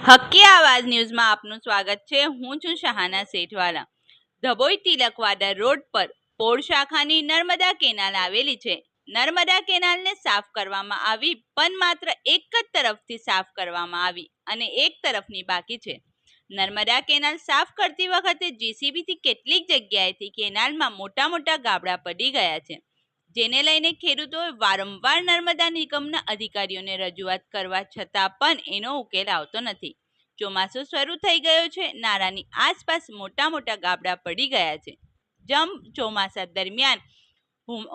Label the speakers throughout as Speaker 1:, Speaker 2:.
Speaker 1: હક્કી આવાજ ન્યૂઝમાં આપનું સ્વાગત છે. હું છું શહાના શેઠવાલા. ધબોઈ તિલકવાડા રોડ પર પોળ શાખાની નર્મદા કેનાલ આવેલી છે. નર્મદા કેનાલને સાફ કરવામાં આવી, પણ માત્ર એક જ તરફથી સાફ કરવામાં આવી અને એક તરફની બાકી છે. નર્મદા કેનાલ સાફ કરતી વખતે જીસીબીથી કેટલીક જગ્યાએથી કેનાલમાં મોટા મોટા ગાબડા પડી ગયા છે. જેને લઈને ખેડૂતોએ વારંવાર નર્મદા નિગમના અધિકારીઓને રજૂઆત કરવા છતાં પણ એનો ઉકેલ આવતો નથી. ચોમાસું શરૂ થઈ ગયો છે, નારાની આસપાસ મોટા મોટા ગાબડા પડી ગયા છે. જમ ચોમાસા દરમિયાન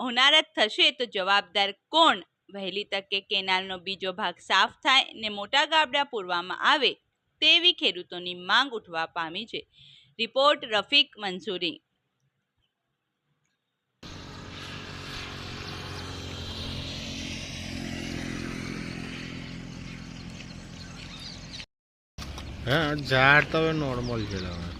Speaker 1: હોનારત થશે તો જવાબદાર કોણ? વહેલી તકે કેનાલનો બીજો ભાગ સાફ થાય ને મોટા ગાબડા પૂરવામાં આવે તેવી ખેડૂતોની માંગ ઉઠવા પામી છે. રિપોર્ટ રફીક મંસૂરી.
Speaker 2: હા ઝાડ તો હવે નોર્મલ છે હવે.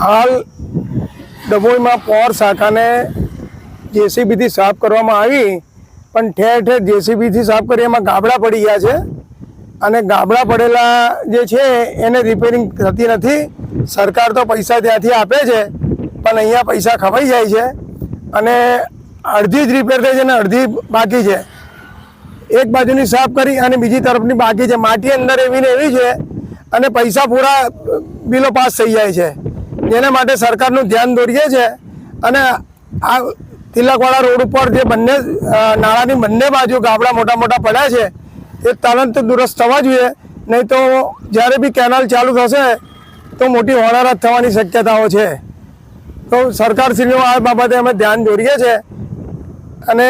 Speaker 3: હાલ ડભોઈમાં પોર શાખાને જેસીબીથી સાફ કરવામાં આવી, પણ ઠેર ઠેર જેસીબીથી સાફ કરી એમાં ગાબડા પડી ગયા છે. અને ગાબડા પડેલા જે છે, એને રિપેરિંગ થતી નથી. સરકાર તો પૈસા ત્યાંથી આપે છે, પણ અહીંયા પૈસા ખવાઈ જાય છે. અને અડધી જ રિપેર થઈ છે અને અડધી બાકી છે. એક બાજુની સાફ કરી અને બીજી તરફની બાકી છે. માટી અંદર એવી ને એવી છે અને પૈસા પૂરા, બિલો પાસ થઈ જાય છે. જેના માટે સરકારનું ધ્યાન દોરીએ છે અને આ તિલકવાડા રોડ ઉપર જે બંને નાળાની બંને બાજુ ગાબડા મોટા મોટા પડ્યા છે, એ તરત દુરસ્ત થવા જોઈએ. નહીં તો જ્યારે બી કેનાલ ચાલુ થશે, તો મોટી હોનારત થવાની શક્યતાઓ છે. તો સરકારશ્રીઓ આ બાબતે અમે ધ્યાન દોરીએ છીએ અને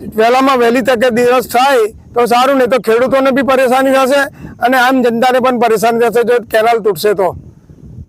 Speaker 3: વહેલામાં વહેલી તકે દિવસ થાય તો સારું, નહીં તો ખેડૂતોને બી પરેશાની થશે અને આમ જનતાને પણ પરેશાની થશે જો કેનાલ તૂટશે તો.